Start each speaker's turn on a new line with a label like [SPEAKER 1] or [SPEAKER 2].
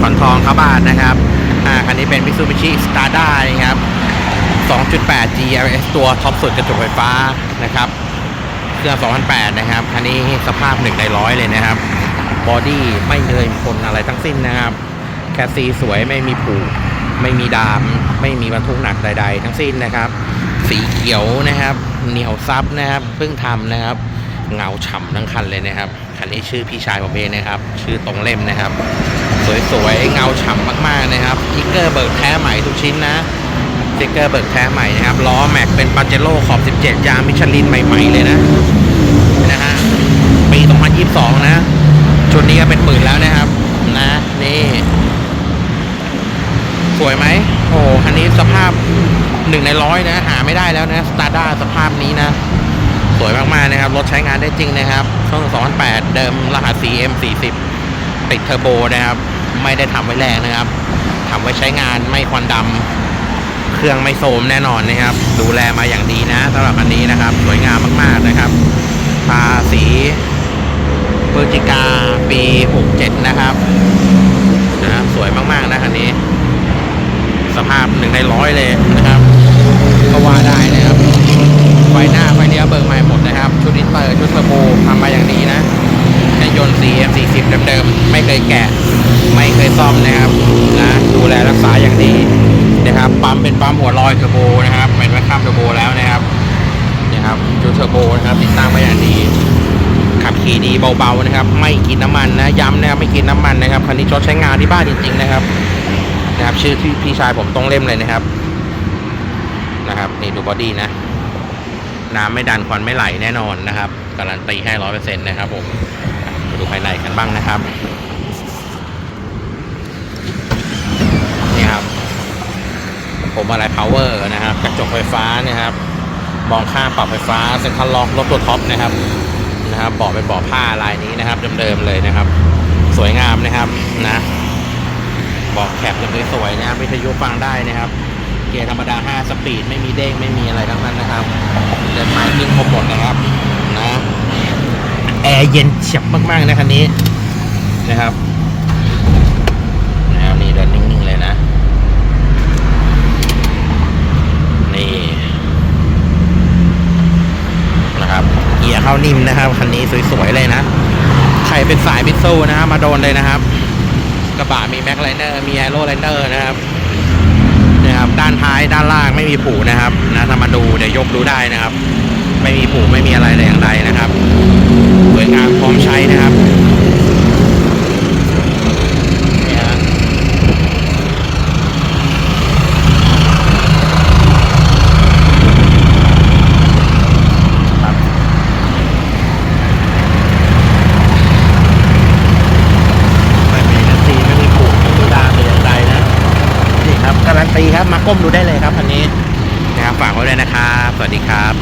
[SPEAKER 1] คอนทองเขาบ้าทนะครับอ่าคันนี้เป็น Mitsubishi Strada นะครับ 2.8 GLS ตัวท็อปสุดกระจกไฟฟ้านะครับเครื่อง2008 นะครับคันนี้สภาพ1ในร้อยเลยนะครับบอดี้ไม่เลยคนอะไรทั้งสิ้นนะครับแคสซีสวยไม่มีผูกไม่มีดามไม่มีบรรทุกหนักใด ๆ ทั้งสิ้นนะครับ สีเขียวนะครับ เหนียวซับนะครับเพิ่งทำนะครับ เงาฉ่ำทั้งคันเลยนะครับคันนี้ชื่อพี่ชายผมเองนะครับ ชื่อตรงเล่มนะครับ สวยๆเงาฉ่ำมากๆนะครับทิกเกอร์เบิกแท้ใหม่ทุกชิ้นนะสติ๊กเกอร์เบิกแท้ใหม่นะครับล้อแม็กเป็นปาเจโร่ขอบ 17 ยางมิชลินใหม่ ๆ เลยนะนะฮะปี 2022 นะชุดนี้ก็เป็นหมื่นแล้วนะครับ นะนี่สวยไหมโอ้คันนี้สภาพหนึ่งในร้อยนะ หาไม่ได้แล้วนะสตาร์ด้าสภาพนี้นะ สวยมากๆนะครับ รถใช้งานได้จริงนะครับช่วง2008 เดิมรหัส CM40 ติดเทอร์โบนะครับ ไม่ได้ทำไว้แรงนะครับทำไว้ใช้งานไม่ควันดำเครื่องไม่โสมแน่นอนนะครับ ดูแลมาอย่างดีนะสำหรับคันนี้นะครับ สวยงามมากๆนะครับทาสีพฤศจิกาปี 67 นะครับนะสวยมากๆนะคันนี้ สภาพหนึ่งในร้อยเลยนะครับ 4M 40เดิมๆไม่เคยแกะ ไม่เคยซ่อมนะครับนะดูแลรักษาอย่างดีนะครับปั๊มเป็นปั๊มหัวลอยเทอร์โบนะครับเป็นแม่ข้ามเทอร์โบแล้วนะครับนะครับจูเทอร์โบนะครับติดตั้งไว้อย่างดีขับขี่ดีเบาๆนะครับ ไม่กินน้ำมันนะย้ำนะครับไม่กินน้ำมันนะครับคันนี้จดใช้งานที่บ้านจริง ๆ นะครับ นะครับ ชื่อที่พี่ชายผมต้องเล่มเลยนะครับ นะครับนี่ดูบอดี้นะน้ำไม่ดันควันไม่ไหลแน่นอนนะครับการันตีให้ร้อยเปอร์เซ็นต์นะครับผม ดูภายในกันบ้างนะครับ นี่ครับ ผมอะไรพาวเวอร์นะครับ กระจกไฟฟ้านี่ครับ มองข้ามปรับไฟฟ้าเซ็นทรัลล็อกรถตัวท็อปนะครับนะครับเบาะเป็นเบาะผ้าลายนี้นะครับเดิมๆเลยนะครับ สวยงามนะครับนะเบาะแคปยังสวยนะครับวิทยุฟังได้นะครับ เกียร์ธรรมดา 5 สปีด ไม่มีเด้ง ไม่มีอะไรทั้งนั้นนะครับเดินไม้ขึ้นครบหมดนะครับ ร์เย็นเฉียบมากๆนะคันนี้นะครับนะครับนี่เดินนิ่งๆเลยนะ นี่นะครับเกียร์เข้านิ่มนะครับคันนี้สวยๆเลยนะใครเป็นสายพิซซูนะครับมาโดนเลยนะครับ กระบะมีแม็กไลเนอร์มีแอโรไลเนอร์นะครับนะครับด้านท้ายด้านล่างไม่มีผูนะครับนะถ้ามาดูเดี๋ยวยกดูได้นะครับ ไม่มีผูไม่มีอะไรแต่อย่างใดนะครับสวยงามพร้อมใช้นะครับนี่ฮะครับไม่มีนัซีไม่มีผูไม่มีดามแต่อย่างใดนะ นี่ครับการัน ตีครับ มาก้มดูได้เลยครับคันนี้นะครับฝากไว้เลยนะครับ สวัสดีครับ